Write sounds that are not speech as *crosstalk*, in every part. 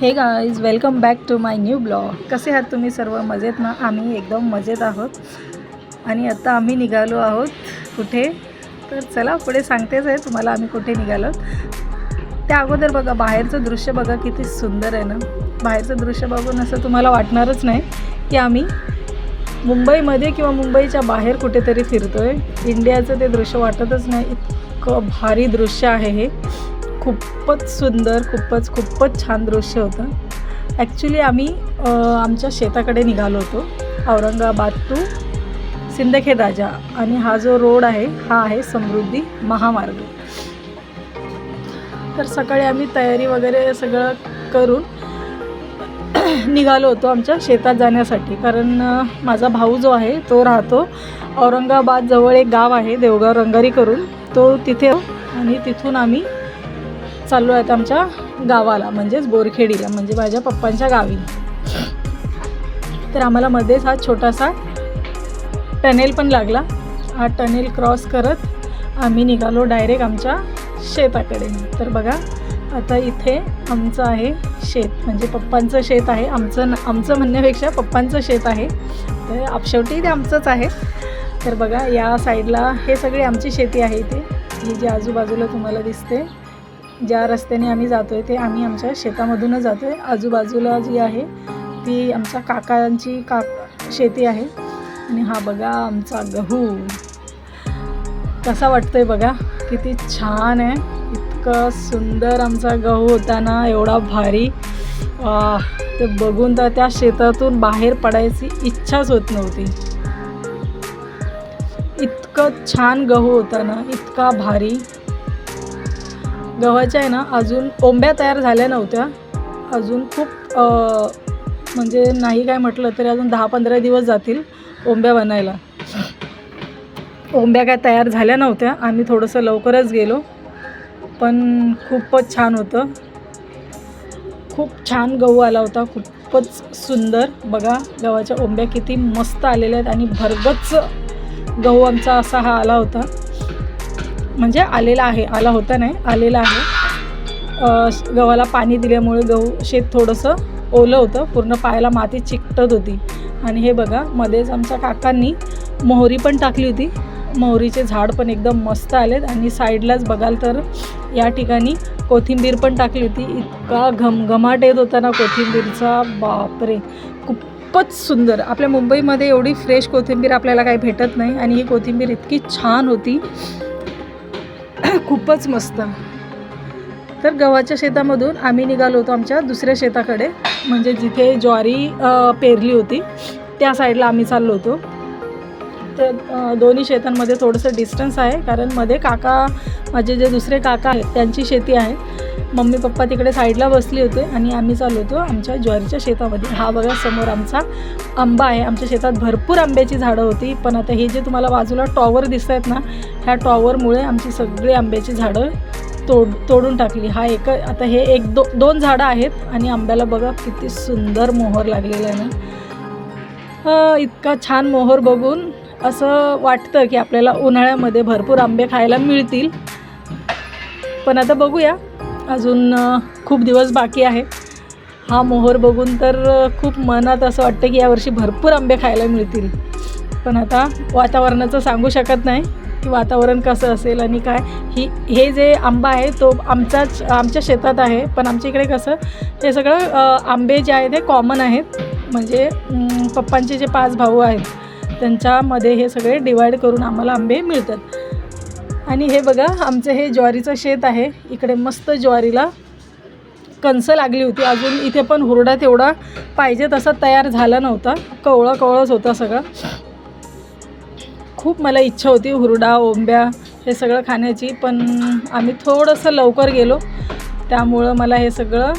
Hey guys welcome back to my new blog कसे आहात तुम्ही सर्व? मजेत ना? आम्ही एकदम मजेत आहोत. आणि आता आम्ही निघालो आहोत कुठे? तर चला पुढे सांगतेच आहे तुम्हाला आम्ही कुठे निघालो त्या अगोदर बघा बाहेरचं दृश्य बघा किती सुंदर आहे ना? बाहेरचं दृश्य बघून असं तुम्हाला वाटणारच नाही की आम्ही मुंबईमध्ये किंवा मुंबईच्या बाहेर कुठेतरी फिरतो आहे इंडियाचं ते दृश्य वाटतच नाही. इतकं भारी दृश्य आहे हे. खूपच सुंदर खूपच खूपच छान दृश्य होतं. ॲक्च्युली आम्ही आमच्या शेताकडे निघालो होतो औरंगाबाद टू सिंदखेड राजा. आणि हा जो रोड आहे हा आहे समृद्धी महामार्ग. तर सकाळी आम्ही तयारी वगैरे सगळं करून *clears throat* निघालो होतो आमच्या शेतात जाण्यासाठी. कारण माझा भाऊ जो आहे तो राहतो औरंगाबाद जवळ एक गाव आहे देवगाव रंगारी करून. तो तिथे आणि तिथून आम्ही चाललो आहेत आमच्या गावाला म्हणजेच बोरखेडीला म्हणजे माझ्या पप्पांच्या गावी. तर आम्हाला मध्येच हा छोटासा टनेल पण लागला. हा टनेल क्रॉस करत आम्ही निघालो डायरेक्ट आमच्या शेताकडे. तर बघा आता इथे आमचं आहे शेत म्हणजे पप्पांचं शेत आहे. आमचं न- आमचं म्हणण्यापेक्षा पप्पांचं शेत आहे. तर आप- शेवटी ते आमचंच आहे. तर बघा या साईडला हे सगळी आमची शेती आहे इथे. ही जी आजूबाजूला तुम्हाला दिसते ज्या रस्त्याने आम्ही जातो आहे ते आम्ही आमच्या शेतामधूनच जातो आहे आजूबाजूला जी आहे ती आमच्या काकांची काक शेती आहे. आणि हा बघा आमचा गहू. कसा वाटतोय बघा? किती छान आहे. इतकं सुंदर आमचा गहू होता ना एवढा भारी. ते बघून तर त्या शेतातून बाहेर पडायची इच्छाच होत नव्हती. इतकं छान गहू होता ना इतका भारी. गव्हाच्या आहे ना अजून ओंब्या तयार झाल्या नव्हत्या. अजून खूप म्हणजे नाही काय म्हटलं तरी अजून दहा पंधरा दिवस जातील ओंब्या बनायला. ओंब्या काय तयार झाल्या नव्हत्या आम्ही थोडंसं लवकरच गेलो. पण खूपच छान होतं. खूप छान गहू आला होता खूपच सुंदर. बघा गव्हाच्या ओंब्या किती मस्त आलेल्या आहेत आणि भरगच गहू आमचा असा हा आला होता. म्हणजे आलेला आहे आला होता नाही आलेला आहे. गव्हाला पाणी दिल्यामुळे गहू शेत थोडंसं ओलं होतं पूर्ण पायाला माती चिकटत होती. आणि हे बघा मध्येच आमच्या काकांनी मोहरी पण टाकली होती. मोहरीचे झाड पण एकदम मस्त आलेत आणि साईडलाच बघाल तर या ठिकाणी कोथिंबीर पण टाकली होती. इतका घमघमाट येत होता ना कोथिंबीरचा बापरे! खूपच सुंदर. आपल्या मुंबईमध्ये एवढी फ्रेश कोथिंबीर आपल्याला काही भेटत नाही आणि ही कोथिंबीर इतकी छान होती. *clears throat* खूपच मस्त. तर गव्हाच्या शेतामधून आम्ही निघालो होतो आमच्या दुसऱ्या शेताकडे. म्हणजे जिथे ज्वारी पेरली होती त्या साईडला आम्ही चाललो होतो. तर दोन्ही शेतांमध्ये थोडंसं डिस्टन्स आहे कारण मध्ये काका माझे जे दुसरे काका आहेत त्यांची शेती आहे. मम्मी पप्पा तिकडे साईडला बसले होते आणि आम्ही चाललो होतो आमच्या ज्वारीच्या शेतामध्ये. हा बघा समोर आमचा आंबा आहे. आमच्या शेतात भरपूर आंब्याची झाडं होती. पण आता हे जे तुम्हाला बाजूला टॉवर दिसत आहेत ना ह्या टॉवरमुळे आमची सगळी आंब्याची झाडं तोड तोडून टाकली. हा एक आता हे एक दो दोन झाडं आहेत आणि आंब्याला बघा किती सुंदर मोहर लागलेला आहे ना. इतका छान मोहर बघून असं वाटतं की आपल्याला उन्हाळ्यामध्ये भरपूर आंबे खायला मिळतील. पण आता बघूया. अजून खूप दिवस बाकी आहे. हा मोहर बघून तर खूप मनात असं वाटतं की यावर्षी भरपूर आंबे खायला मिळतील. पण आता वातावरणाचं सांगू शकत नाही की वातावरण कसं असेल आणि काय. ही हे जे आंबा आहे तो आमचाच आमच्या शेतात आहे. पण आमच्या इकडे कसं हे सगळं आंबे जे आहे ते कॉमन आहेत. म्हणजे पप्पांचे जे पाच भाऊ आहेत त्यांच्यामध्ये हे सगळे डिवाईड करून आम्हाला आंबे मिळतात. आणि हे बघा आमचं हे ज्वारीचं शेत आहे. इकडे मस्त ज्वारीला कणसं लागली होती. अजून इथे पण हुरडा तेवढा पाहिजे तसा तयार झाला नव्हता. कवळा कवळंच होता सगळं. खूप मला इच्छा होती हुरडा ओंब्या हे सगळं खाण्याची पण आम्ही थोडंसं लवकर गेलो. त्यामुळं मला हे सगळं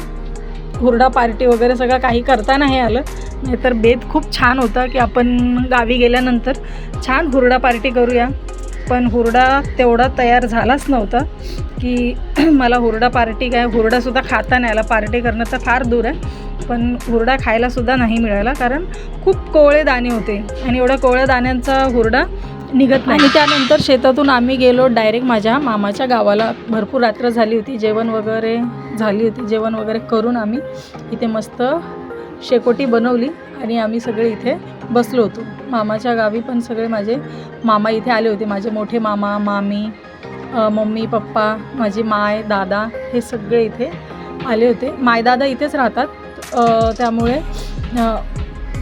हुरडा पार्टी वगैरे सगळं काही करता नाही आलं. नाहीतर बेत खूप छान होता की आपण गावी गेल्यानंतर छान हुरडा पार्टी करूया. पण हुरडा तेवढा तयार झालाच नव्हता की *clears throat* मला हुरडा पार्टी काय हुरडासुद्धा खाता नाही आला. पार्टी करणं तर फार दूर आहे. पण हुरडा खायलासुद्धा नाही मिळाला कारण खूप कोवळे दाणे होते आणि एवढ्या कोवळ्या दाण्यांचा हुरडा निघत नाही. आणि त्यानंतर शेतातून आम्ही गेलो डायरेक्ट माझ्या मामाच्या गावाला. भरपूर रात्र झाली होती जेवण वगैरे झाली होती जेवण वगैरे करून आम्ही इथे मस्त शेकोटी बनवली आणि आम्ही सगळे इथे बसलो होतो. मामाच्या गावी पण सगळे माझे मामा इथे आले होते. माझे मोठे मामा मामी मम्मी पप्पा माझी माय दादा हे सगळे इथे आले होते. मायदादा इथेच राहतात. त्यामुळे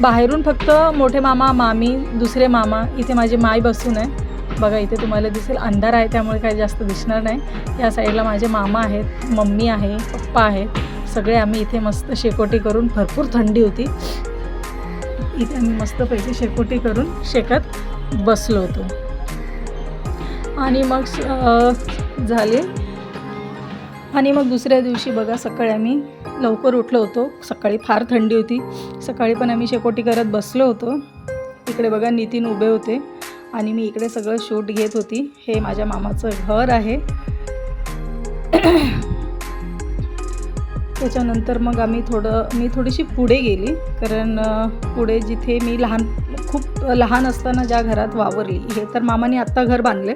बाहेरून फक्त मोठे मामा मामी दुसरे मामा इथे माझी माय बसून आहे. बघा इथे तुम्हाला दिसेल अंधार आहे त्यामुळे काही जास्त दिसणार नाही. या साईडला माझे मामा आहेत मम्मी आहे पप्पा आहेत. सगळे आम्ही इथे मस्त शेकोटी करून भरपूर थंडी होती. इथे आम्ही मस्तपैकी शेकोटी करून शेकत बसलो होतो. आणि मग झाले. आणि मग दुसऱ्या दिवशी बघा सकाळी आम्ही लवकर उठलो होतो. सकाळी फार थंडी होती. सकाळी पण आम्ही शेकोटी करत बसलो होतो. इकडे बघा नितीन उभे होते. आणि मी इकडे सगळं शूट घेत होती. हे माझ्या मामाचं घर आहे. त्याच्यानंतर मग आम्ही थोडं मी थोडीशी पुढे गेली. कारण पुढे जिथे मी लहान खूप लहान असताना ज्या घरात वावरली हे तर मामाने आत्ता घर बांधले.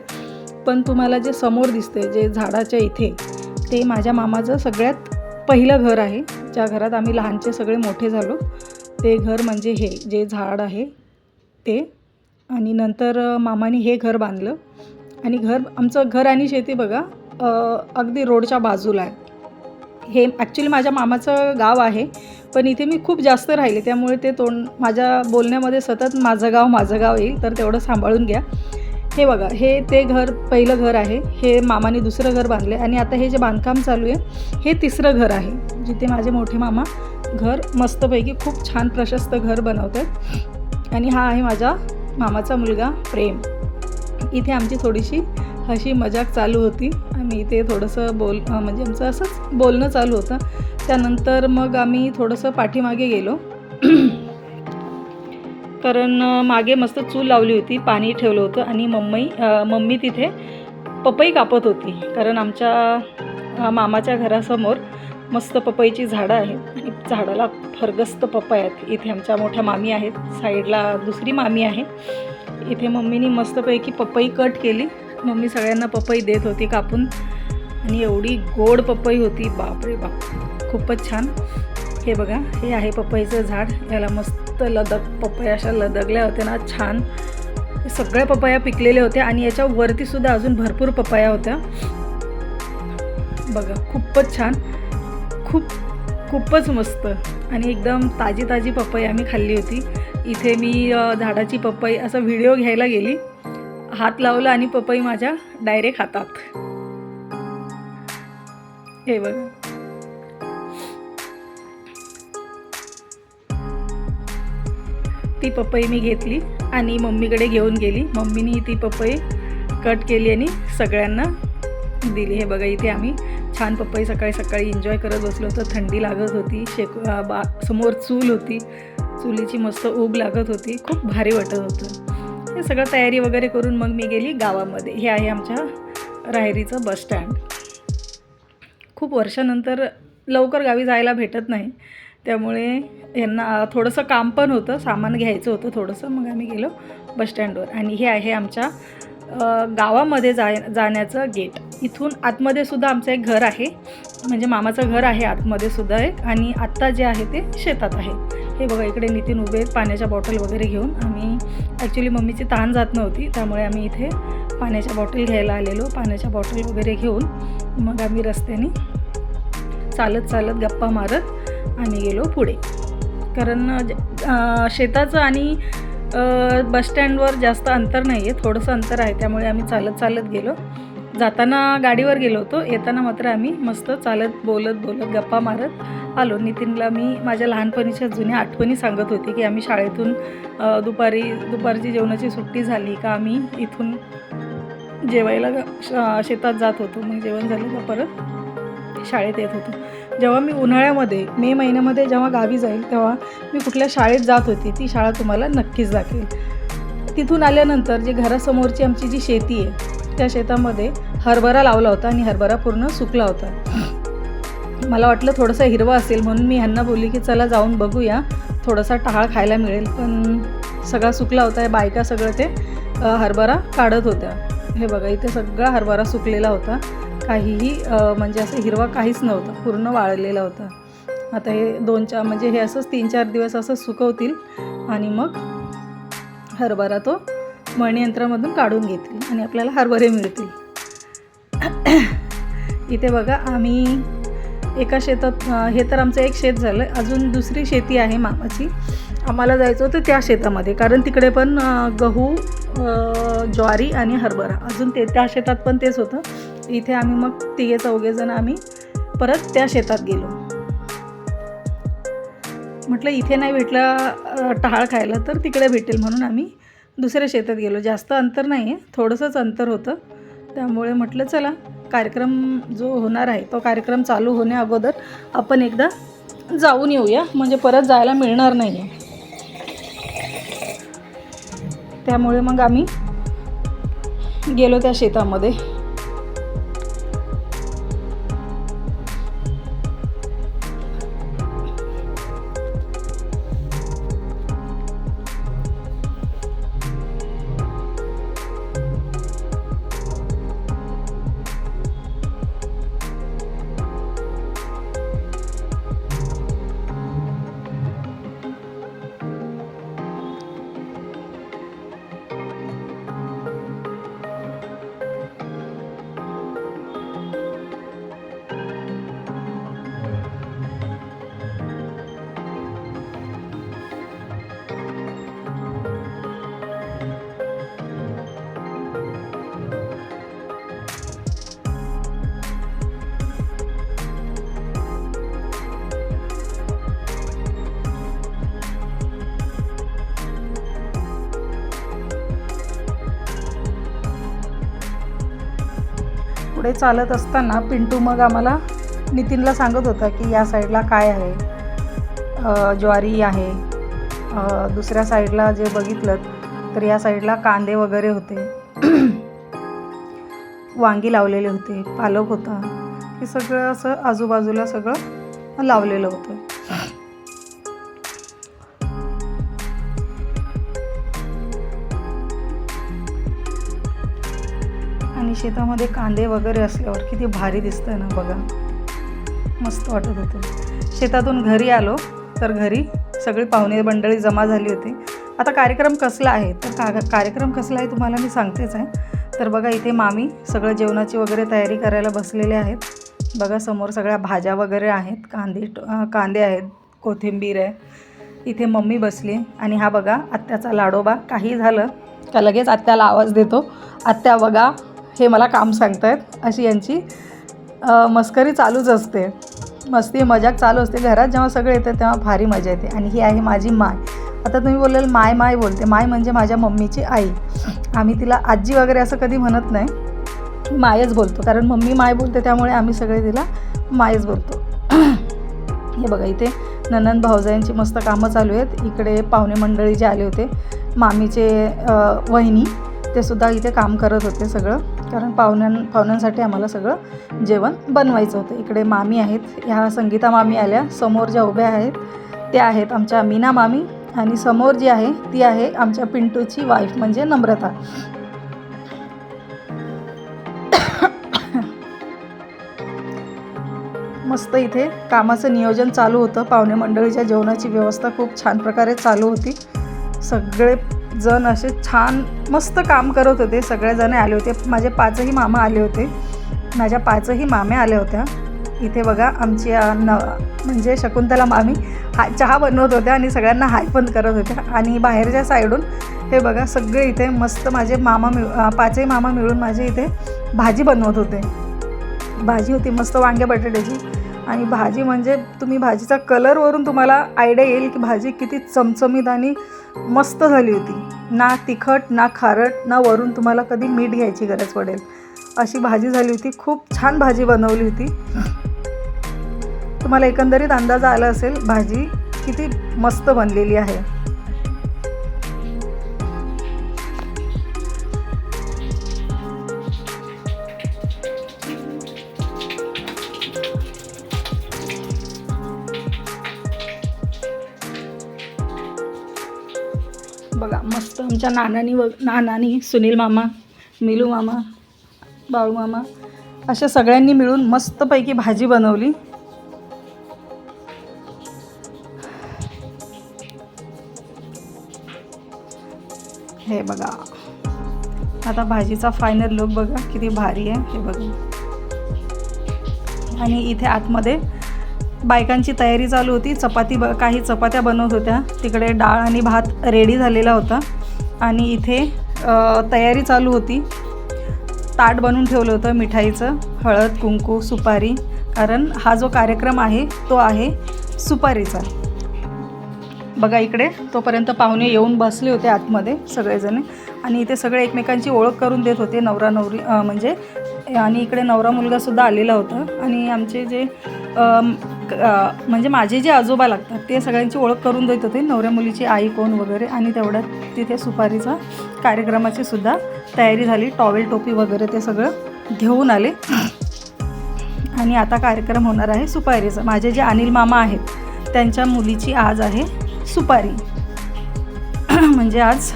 पण तुम्हाला जे समोर दिसते जे झाडाच्या इथे ते माझ्या मामाचं सगळ्यात पहिलं घर आहे. ज्या घरात आम्ही लहानचे सगळे मोठे झालो. ते घर म्हणजे हे जे झाड आहे ते. आणि नंतर मामाने हे घर बांधलं. आणि घर आमचं घर आणि शेती बघा अगदी रोडच्या बाजूला आहे. हे ॲक्च्युली माझ्या मामाचं गाव आहे पण इथे मी खूप जास्त राहिले त्यामुळे ते तोंड माझ्या बोलण्यामध्ये सतत माझं गाव माझं गाव येईल तर तेवढं सांभाळून घ्या. हे बघा हे ते घर पहिलं घर आहे हे मामाने दुसरं घर बांधले आणि आता हे जे बांधकाम चालू आहे हे तिसरं घर आहे जिथे माझे मोठे मामा घर मस्तपैकी खूप छान प्रशस्त घर बनवतात. आणि हा आहे माझा मामाचा मुलगा प्रेम. इथे आमची थोडीशी अशी मजाक चालू होती. आम्ही इथे थोडंसं बोल म्हणजे आमचं असंच बोलणं चालू होतं. त्यानंतर मग आम्ही थोडंसं पाठीमागे गेलो. कारण मागे मस्त चूल लावली होती पाणी ठेवलं होतं आणि मम्मी मम्मी तिथे पपई कापत होती. कारण आमच्या मामाच्या घरासमोर मस्त पपईची झाडं आहेत आणि झाडाला फरगस्त पपई आहेत. इथे आमच्या मोठ्या मामी आहेत साईडला दुसरी मामी आहे. इथे मम्मीनी मस्तपैकी पपई कट केली. मम्मी सगळ्यांना पपई देत होती कापून. आणि एवढी गोड पपई होती. बापरे बाप. खूपच छान. हे बघा हे आहे पपईचं झाड. याला मस्त लदक पपया अशा लदकल्या होत्या ना छान. सगळ्या पपया पिकलेल्या होत्या आणि याच्यावरतीसुद्धा सुद्धा अजून भरपूर पपया होत्या. बघा खूपच छान. खूप खूपच मस्त. आणि एकदम ताजी ताजी पपई आम्ही खाल्ली होती. इथे मी झाडाची पपई असा व्हिडिओ घ्यायला गेली. हात लावला आणि पपई माझ्या डायरेक्ट हातात. हे बघा. ती पपई मी घेतली आणि मम्मीकडे घेऊन गेली. मम्मीनी ती पपई कट केली आणि सगळ्यांना दिली. हे बघा इथे आम्ही छान पपई सकाळी सकाळी एन्जॉय करत बसलो होतो. थंडी लागत होती शेक बा समोर चूल होती. चुलीची मस्त ऊब लागत होती. खूप भारी वाटत होतं. हे सगळं तयारी वगैरे करून मग मी गेली गावामध्ये. हे आहे आमच्या राहेरीचं बस स्टँड. खूप वर्षानंतर लवकर गावी जायला भेटत नाही. त्यामुळे यांना थोडंसं काम पण होतं सामान घ्यायचं होतं थोडंसं. मग आम्ही गेलो बसस्टँडवर आणि हे आहे आमच्या गावामध्ये जाय जाण्याचं गेट. इथून आतमध्ये सुद्धा आमचं एक घर आहे. म्हणजे मामाचं घर आहे आतमध्ये सुद्धा एक. आणि आत्ता जे आहे ते शेतात आहे. हे बघा इकडे नितीन उभे पाण्याच्या बॉटल वगैरे घेऊन. आम्ही ॲक्च्युली मम्मीची ताण जात नव्हती त्यामुळे आम्ही इथे पाण्याच्या बॉटल घ्यायला आलेलो पाण्याच्या बॉटल वगैरे घेऊन. मग आम्ही रस्त्याने चालत चालत गप्पा मारत आम्ही गेलो पुढे. कारण शेताचं आणि बसस्टँडवर जास्त अंतर नाही आहे थोडंसं अंतर आहे त्यामुळे आम्ही चालत चालत गेलो. जाताना गाडीवर गेलो होतो. येताना मात्र आम्ही मस्त चालत बोलत बोलत गप्पा मारत आलो. नितीनला मी माझ्या लहानपणीच्या जुन्या आठवणी सांगत होती की आम्ही शाळेतून दुपारी दुपारची जेवणाची सुट्टी झाली का आम्ही इथून जेवायला शेतात जात होतो. मग जेवण झालं का परत शाळेत येत होतो. जेव्हा मी उन्हाळ्यामध्ये मे महिन्यामध्ये जेव्हा गावी जाईल तेव्हा मी कुठल्या शाळेत जात होती ती शाळा तुम्हाला नक्कीच दाखवेल. तिथून आल्यानंतर जे घरासमोरची आमची जी शेती आहे त्या शेतामध्ये हरभरा लावला होता आणि हरभरा पूर्ण सुकला होता. मला वाटलं थोडंसं हिरवं असेल म्हणून मी ह्यांना बोलली की चला जाऊन बघूया. थोडासा टहाळ खायला मिळेल पण सगळा सुकला होता बायका सगळं ते हरभरा काढत होत्या. हे बघा इथे सगळा हरभरा सुकलेला होता. काहीही म्हणजे असं हिरवा काहीच नव्हता पूर्ण वाळलेला होता. आता हे दोन चार म्हणजे हे असंच तीन चार दिवस असं सुकवतील आणि मग हरभरा तो मळणीयंत्रामधून काढून घेतील आणि आपल्याला हरभरे मिळतील. इथे बघा आम्ही एका शेतात हे तर आमचं एक शेत झालं. अजून दुसरी शेती आहे मामाची. आम्हाला जायचं होतं त्या शेतामध्ये कारण तिकडे पण गहू ज्वारी आणि हरभरा. अजून ते त्या शेतात पण तेच होतं. इथे आम्ही मग तिघे चौघेजण आम्ही परत त्या शेतात गेलो. म्हटलं इथे नाही भेटलं टाळ खायला तर तिकडे भेटेल म्हणून आम्ही दुसऱ्या शेतात गेलो. जास्त अंतर नाही आहे थोडंसंच अंतर होतं. त्यामुळे म्हटलं चला कार्यक्रम जो होणार आहे तो कार्यक्रम चालू होण्या अगोदर आपण एकदा जाऊन येऊया. म्हणजे परत जायला मिळणार नाही आहे त्यामुळे मग आम्ही गेलो त्या शेतामध्ये. पुढे चालत असताना पिंटू मग आम्हाला नितीनला सांगत होता की या साईडला काय आहे? ज्वारी आहे. दुसऱ्या साईडला जे बघितलं तर या साईडला कांदे वगैरे होते. *clears throat* वांगी लावलेले होते पालक होता. हे सगळं असं आजूबाजूला सगळं लावलेलं होतं. शेतामध्ये कांदे वगैरे असल्यावर किती भारी दिसतं ना बघा. मस्त वाटत होतं. शेतातून घरी आलो तर घरी सगळी पाहुणे मंडळी जमा झाली होती. आता कार्यक्रम कसला आहे? तर का कार्यक्रम कसला आहे तुम्हाला मी सांगतेच आहे. तर बघा इथे मामी सगळं जेवणाची वगैरे तयारी करायला बसलेले आहेत. बघा समोर सगळ्या भाज्या वगैरे आहेत. कांदे कांदे आहेत कोथिंबीर आहे. इथे मम्मी बसली आणि हा बघा आत्याचा लाडोबा. काही झालं का लगेच आत्याला आवाज देतो. आत्या बघा हे मला काम सांगतायत अशी यांची मस्करी चालूच असते. मस्ती मजाक चालू असते. घरात जेव्हा सगळे येते तेव्हा भारी मजा येते. आणि ही आहे माझी माय. आता तुम्ही बोलाल माय माय बोलते. माय म्हणजे माझ्या मम्मीची आई. आम्ही तिला आजी वगैरे असं कधी म्हणत नाही. मायच बोलतो. कारण मम्मी माय बोलते त्यामुळे आम्ही सगळे तिला मायच बोलतो. हे बघा इथे ननंद भाऊजायांची मस्त कामं चालू आहेत. इकडे पाहुणे मंडळी जे आले होते मामीचे वहिनी ते सुद्धा इथे काम करत होते सगळं. कारण पाहुण्यां पाहुण्यांसाठी आम्हाला सगळं जेवण बनवायचं होतं. इकडे मामी आहेत. ह्या संगीता मामी आल्या. समोर ज्या उभ्या आहेत त्या आहेत आमच्या मीना मामी आणि समोर जी आहे ती आहे आमच्या पिंटूची वाईफ म्हणजे नम्रता. मस्त इथे कामाचं नियोजन चालू होतं. पाहुणे मंडळीच्या जेवणाची व्यवस्था खूप छान प्रकारे चालू होती. सगळे जण असे छान मस्त काम करत होते. सगळेजण आले होते. माझे पाचही मामा आले होते. माझ्या पाचही माम्या आल्या होत्या. इथे बघा आमची न म्हणजे शकुंतला मामी हा चहा बनवत होत्या आणि सगळ्यांना हाय पण करत होत्या. आणि बाहेरच्या साईडून हे बघा सगळे इथे मस्त माझे मामा मिळ पाचही मामा मिळून माझे इथे भाजी बनवत होते. भाजी होती मस्त वांग्या बटाट्याची. आणि भाजी म्हणजे तुम्ही भाजीचा कलरवरून तुम्हाला आयडिया येईल की भाजी किती चमचमीत आणि मस्त झाली होती. ना तिखट ना खारट ना वरून तुम्हाला कधी मीठ घ्यायची गरज पडेल. अशी भाजी झाली होती. खूप छान भाजी बनवली होती. तुम्हाला एकंदरीत अंदाज आला असेल भाजी किती मस्त बनलेली आहे. बघा मस्त आमच्या नानानी व नानानी सुनील मामा मिलू मामा बाळू मामा अशा सगळ्यांनी मिळून मस्तपैकी भाजी बनवली. हे बघा आता भाजीचा फायनल लुक बघा किती भारी आहे हे बघा. आणि इथे आतमध्ये बायकांची तयारी चालू होती. चपाती ब काही चपात्या बनवत होत्या. तिकडे डाळ आणि भात रेडी झालेला होता. आणि इथे तयारी चालू होती. ताट बनवून ठेवलं होतं मिठाईचं. हळद कुंकू सुपारी. कारण हा जो कार्यक्रम आहे तो आहे सुपारीचा. बघा इकडे तोपर्यंत पाहुणे येऊन बसले होते आतमध्ये सगळेजण. आणि इथे सगळे एकमेकांची ओळख करून देत होते. नवरा नवरी म्हणजे आणि इकडे नवरा मुलगासुद्धा आलेला होता. आणि आमचे जे म्हणजे माझे जे आजोबा लागतात ते सगळ्यांची ओळख करून देत होते. नवऱ्या मुलीची आई कोण वगैरे आणि तेवढ्यात तिथे सुपारीचा कार्यक्रमाची सुद्धा तयारी झाली. टॉवेल टोपी वगैरे ते सगळं घेऊन आले. आणि आता कार्यक्रम होणार आहे सुपारीचा. माझे जे अनिल मामा आहेत त्यांच्या मुलीची आज आहे सुपारी. *clears throat* म्हणजे आज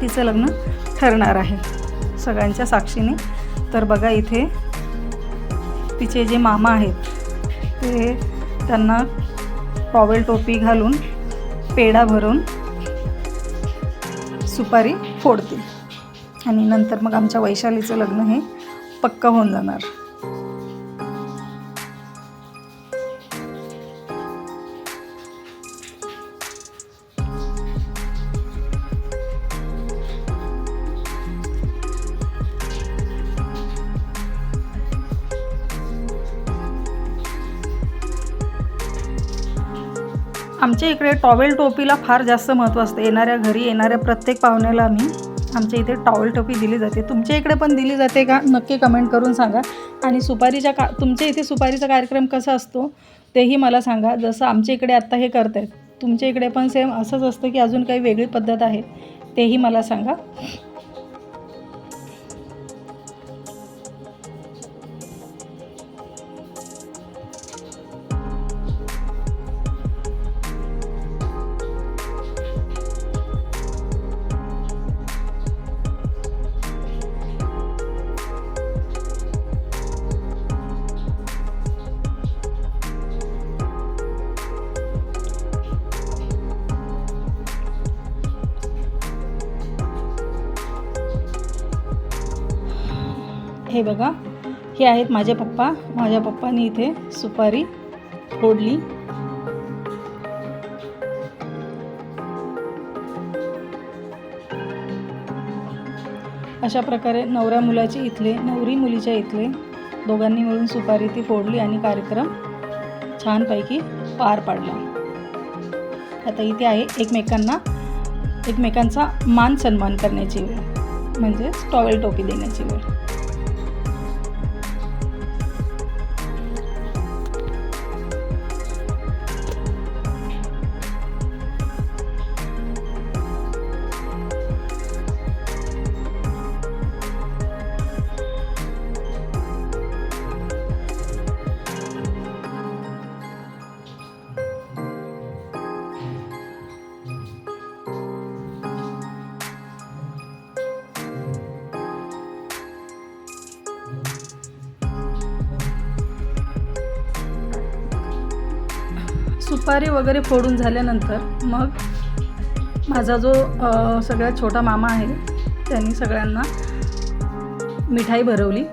तिचं लग्न ठरणार आहे सगळ्यांच्या साक्षीने. तर बघा इथे तिचे जे मामा आहेत ते त्यांना टॉवेल टोपी घालून पेढा भरून सुपारी फोडतील. आणि नंतर मग आमच्या वैशालीचं लग्न हे पक्कं होऊन जाणार. आमच्या इकडे टॉवेल टोपीला फार जास्त महत्त्व असतं. येणाऱ्या घरी येणाऱ्या प्रत्येक पाहुण्याला आम्ही आमच्या इथे टॉवेल टोपी दिली जाते. तुमच्या इकडे पण दिली जाते का? नक्की कमेंट करून सांगा. आणि सुपारीच्या का तुमच्या इथे सुपारीचा कार्यक्रम कसा असतो तेही मला सांगा. जसं आमच्या इकडे आत्ता हे करत आहेत तुमच्या इकडे पण सेम असंच असतं की अजून काही वेगळी पद्धत आहे तेही मला सांगा. बघा. हे आहेत माझे पप्पा. माझ्या पप्पानी इथे सुपारी फोडली. अशा प्रकारे नवऱ्या मुलाचे इथले नवरी मुलीच्या इथले दोघांनी मिळून सुपारी ती फोडली आणि कार्यक्रम छानपैकी पार पाडला. आता इथे आहे एकमेकांना एकमेकांचा मान सन्मान करण्याची वेळ. म्हणजेच टॉवेल टोपी देण्याची वेळ. सुपारी वगैरे फोडून झाल्यानंतर मग माझा जो सगळ्यात छोटा मामा आहे त्यांनी सगळ्यांना मिठाई भरवली.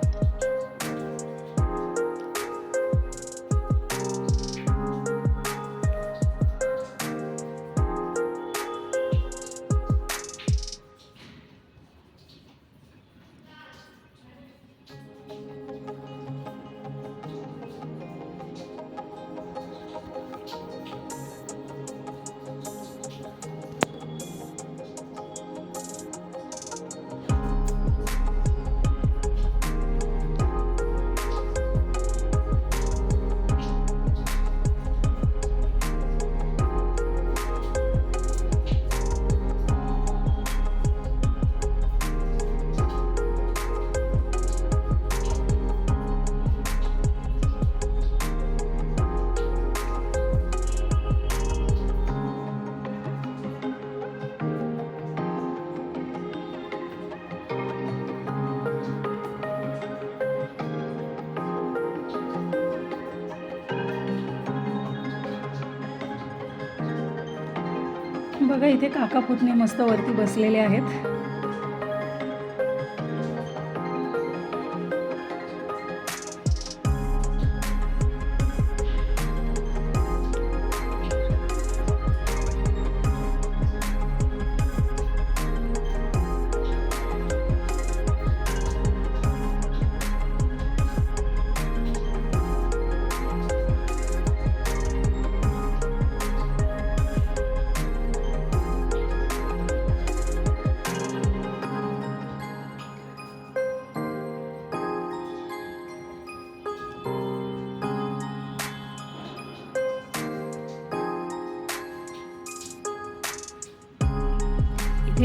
इथे काका पुतणे मस्त वरती बसलेले आहेत.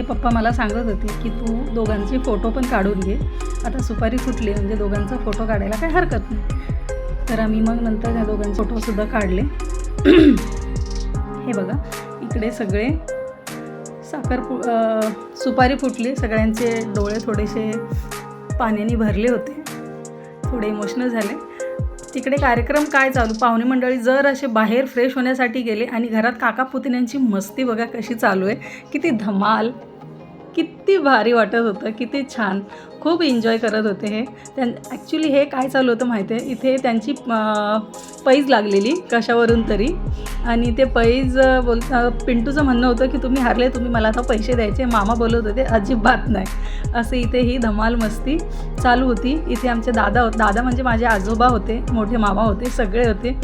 पप्पा मला सांगत होते की तू दोघांचे फोटो पण काढून घे. आता सुपारी फुटली म्हणजे दोघांचा फोटो काढायला काही हरकत नाही. तर आम्ही मग नंतर त्या दोघांचे फोटोसुद्धा काढले. हे बघा इकडे सगळे साखर फु सुपारी फुटली. सगळ्यांचे डोळे थोडेसे पाण्याने भरले होते. थोडे इमोशनल झाले. तिकडे कार्यक्रम काय चालू? पाहुणे मंडळी जर असे बाहेर फ्रेश होण्यासाठी गेले आणि घरात काका पुतण्यांची मस्ती बघा कशी चालू आहे. किती धमाल. किती भारी वाटत होतं किती छान. खूप एन्जॉय करत होते हे. त्यां ॲक्च्युली हे काय चालू होतं माहिती आहे इथे त्यांची पैज लागलेली कशावरून तरी. आणि ते पैज बोल पिंटूचं म्हणणं होतं की तुम्ही हारले तुम्ही मला आता पैसे द्यायचे. मामा बोलत होते अजिबात नाही. असं इथे ही धमाल मस्ती चालू होती. इथे आमचे दादा हो दादा म्हणजे माझे आजोबा होते मोठे मामा होते सगळे होते.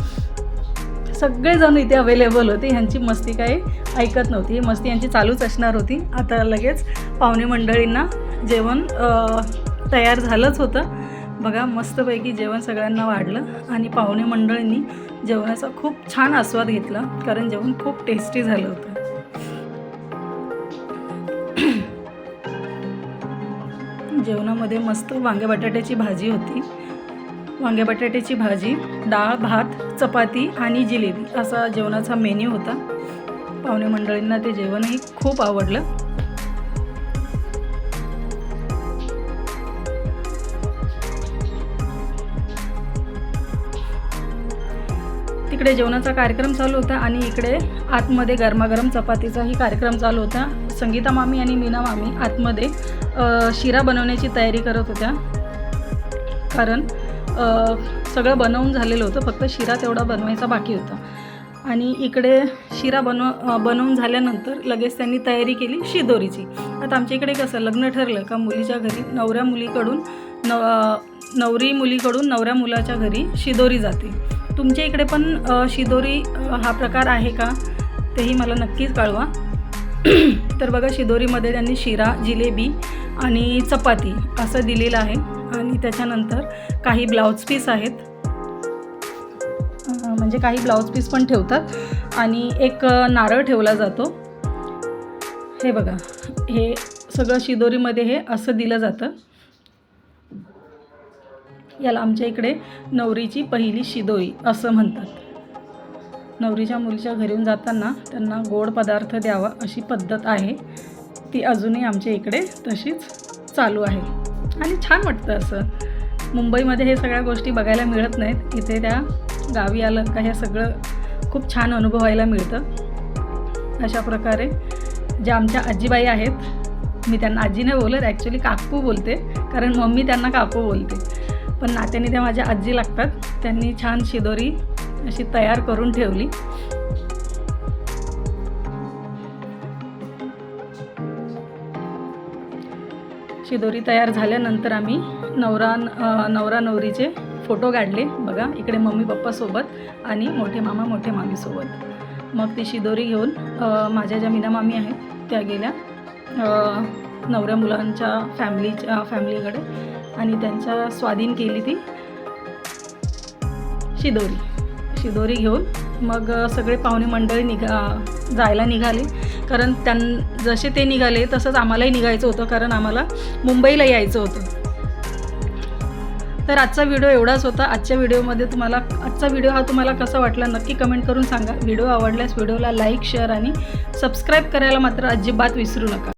सगळेजण इथे अवेलेबल होते. ह्यांची मस्ती काही ऐकत नव्हती. ही मस्ती यांची चालूच असणार होती. आता लगेच पाहुणे मंडळींना जेवण तयार झालंच होतं. बघा मस्तपैकी जेवण सगळ्यांना वाढलं आणि पाहुणे मंडळींनी जेवणाचा खूप छान आस्वाद घेतला कारण जेवण खूप टेस्टी झालं होतं. जेवणामध्ये मस्त वांग्या बटाट्याची भाजी होती. वांग्या बटाट्याची भाजी डाळ भात चपाती आणि जिलेबी असा जेवणाचा मेन्यू होता. पाहुणे मंडळींना ते जेवणही खूप आवडलं. तिकडे जेवणाचा कार्यक्रम चालू होता आणि इकडे आतमध्ये गरमागरम चपातीचाही कार्यक्रम चालू होता. संगीता मामी आणि मीना मामी आतमध्ये शिरा बनवण्याची तयारी करत होत्या. कारण सगळं बनवून झालेलं होतं. फक्त शिरा तेवढा बनवायचा बाकी होता. आणि इकडे शिरा बनव बनवून झाल्यानंतर लगेच त्यांनी तयारी केली शिदोरीची. आता आमच्या इकडे कसं लग्न ठरलं का मुलीच्या घरी नवऱ्या मुलीकडून नव नवरी मुलीकडून नवऱ्या मुलाच्या घरी शिदोरी जाते. तुमच्या इकडे पण शिदोरी हा प्रकार आहे का? तेही मला नक्कीच कळवा. *clears throat* तर बघा शिदोरीमध्ये त्यांनी शिरा जिलेबी आणि चपाती असं दिलेलं आहे. आणि त्याच्यानंतर काही ब्लाऊज पीस आहेत. म्हणजे काही ब्लाऊज पीस पण ठेवतात. आणि एक नारळ ठेवला जातो. हे बघा हे सगळं शिदोरीमध्ये हे असं दिलं जातं. याला आमच्या इकडे नवरीची पहिली शिदोरी असं म्हणतात. नवरीच्या मुलीच्या घरून जाताना त्यांना गोड पदार्थ द्यावा अशी पद्धत आहे. ती अजूनही आमच्या इकडे तशीच चालू आहे. आणि छान वाटतं असं. मुंबईमध्ये हे सगळ्या गोष्टी बघायला मिळत नाहीत. इथे त्या गावी आलं का हे सगळं खूप छान अनुभवायला मिळतं. अशा प्रकारे ज्या आमच्या आजीबाई आहेत मी त्यांना आजी नाही बोलत ॲक्च्युली काकू बोलते कारण मम्मी त्यांना काकू बोलते. पण नात्याने त्या माझ्या आजी लागतात. त्यांनी छान शिदोरी अशी तयार करून ठेवली. शिदोरी तयार झाल्यानंतर आम्ही नवरा नवरा नवरीचे फोटो काढले. बघा इकडे मम्मी पप्पासोबत आणि मोठे मामा मोठे मामीसोबत मग ती शिदोरी घेऊन माझ्या ज्या मीना मामी आहेत त्या गेल्या नवऱ्या मुलांच्या फॅमिलीच्या फॅमिलीकडे आणि त्यांच्या स्वाधीन केली ती शिदोरी. शिदोरी घेऊन मग सगळे पाहुणे मंडळी निघा जायला निघाले. कारण त्यां जसे ते निघाले तसंच आम्हालाही निघायचं होतं कारण आम्हाला मुंबईला यायचं होतं. तर आजचा व्हिडिओ एवढाच होता. आजच्या व्हिडिओमध्ये तुम्हाला आजचा व्हिडिओ हा तुम्हाला कसा वाटला नक्की कमेंट करून सांगा. व्हिडिओ आवडल्यास व्हिडिओला लाईक शेअर आणि सबस्क्राईब करायला मात्र अजिबात विसरू नका.